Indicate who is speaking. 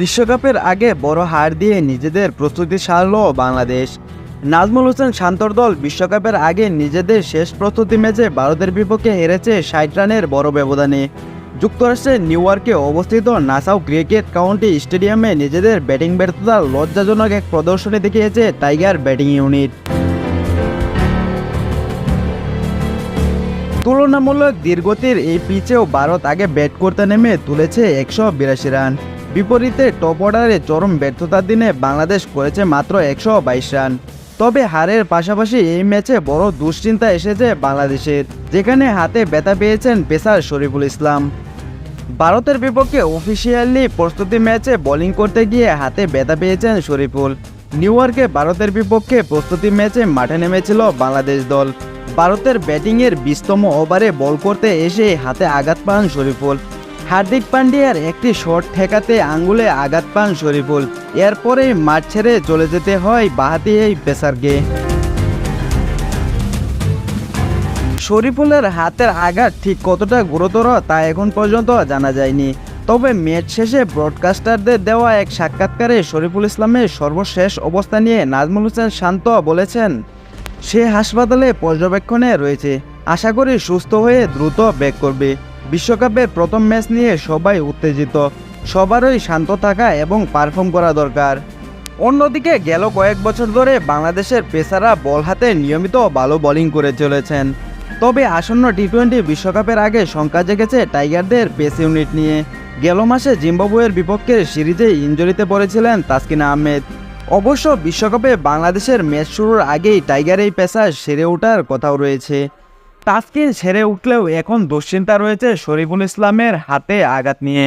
Speaker 1: বিশ্বকাপের আগে বড় হার দিয়ে নিজেদের প্রস্তুতি সারল বাংলাদেশ। নাজমুল হোসেন শান্তর দল বিশ্বকাপের আগে নিজেদের শেষ প্রস্তুতি ম্যাচে ভারতের বিপক্ষে হেরেছে ষাট রানের বড় ব্যবধানে। যুক্তরাষ্ট্রের নিউ ইয়র্কে অবস্থিত নাসাউ ক্রিকেট কাউন্টি স্টেডিয়ামে নিজেদের ব্যাটিং ব্যর্থতার লজ্জাজনক এক প্রদর্শনী দেখিয়েছে টাইগার ব্যাটিং ইউনিট। তুলনামূলক দীর্ঘতির এই পিচেও ভারত আগে ব্যাট করতে নেমে তুলেছে একশো বিরাশি রান। বিপরীতে টপ অর্ডারে চরম ব্যর্থতার দিনে বাংলাদেশ করেছে মাত্র একশো বাইশ রান। তবে হারের পাশাপাশি এই ম্যাচে বড় দুশ্চিন্তা এসেছে বাংলাদেশের, যেখানে হাতে ব্যথা পেয়েছেন পেসার শরীফুল ইসলাম। ভারতের বিপক্ষে অফিসিয়ালি প্রস্তুতি ম্যাচে বোলিং করতে গিয়ে হাতে ব্যথা পেয়েছেন শরীফুল। নিউ ইয়র্কে ভারতের বিপক্ষে প্রস্তুতি ম্যাচে মাঠে নেমেছিল বাংলাদেশ দল। ভারতের ব্যাটিংয়ের বিশতম ওভারে বল করতে এসে হাতে আঘাত পান শরীফুল। হার্দিক পান্ডিয়ার একটি শট ঠেকাতে আঙ্গুলে আঘাত পান শরীফুল। এরপরেই মাঠ ছেড়ে চলে যেতে হয় বাহাতি এই পেসারকে। শরীফুলের হাতের আঘাত ঠিক কতটা গুরুতর তা এখন পর্যন্ত জানা যায়নি। তবে ম্যাচ শেষে ব্রডকাস্টারদের দেওয়া এক সাক্ষাৎকারে শরীফুল ইসলামের সর্বশেষ অবস্থা নিয়ে নাজমুল হোসেন শান্ত বলেছেন, সে হাসপাতালে পর্যবেক্ষণে রয়েছে। আশা করি সুস্থ হয়ে দ্রুত ব্যাক করবে। বিশ্বকাপের প্রথম ম্যাচ নিয়ে সবাই উত্তেজিত। সবারই শান্ত থাকা এবং পারফর্ম করা দরকার। অন্যদিকে গেল কয়েক বছর ধরে বাংলাদেশের পেসাররা বল হাতে নিয়মিত ভালো বোলিং করে চলেছেন। তবে আসন্ন টি টোয়েন্টি বিশ্বকাপের আগে শঙ্কা জেগেছে টাইগারদের পেস ইউনিট নিয়ে। গেল মাসে জিম্বাবুয়ের বিপক্ষে সিরিজে ইঞ্জুরিতে পড়েছিলেন তাসকিনা আহমেদ। অবশ্য বিশ্বকাপে বাংলাদেশের ম্যাচ শুরুর আগেই টাইগার এই পেশা সেরে ওঠার কথাও রয়েছে। তাসকিন সেরে উঠলেও এখন দুশ্চিন্তা রয়েছে শরীফুল ইসলামের হাতে আঘাত নিয়ে।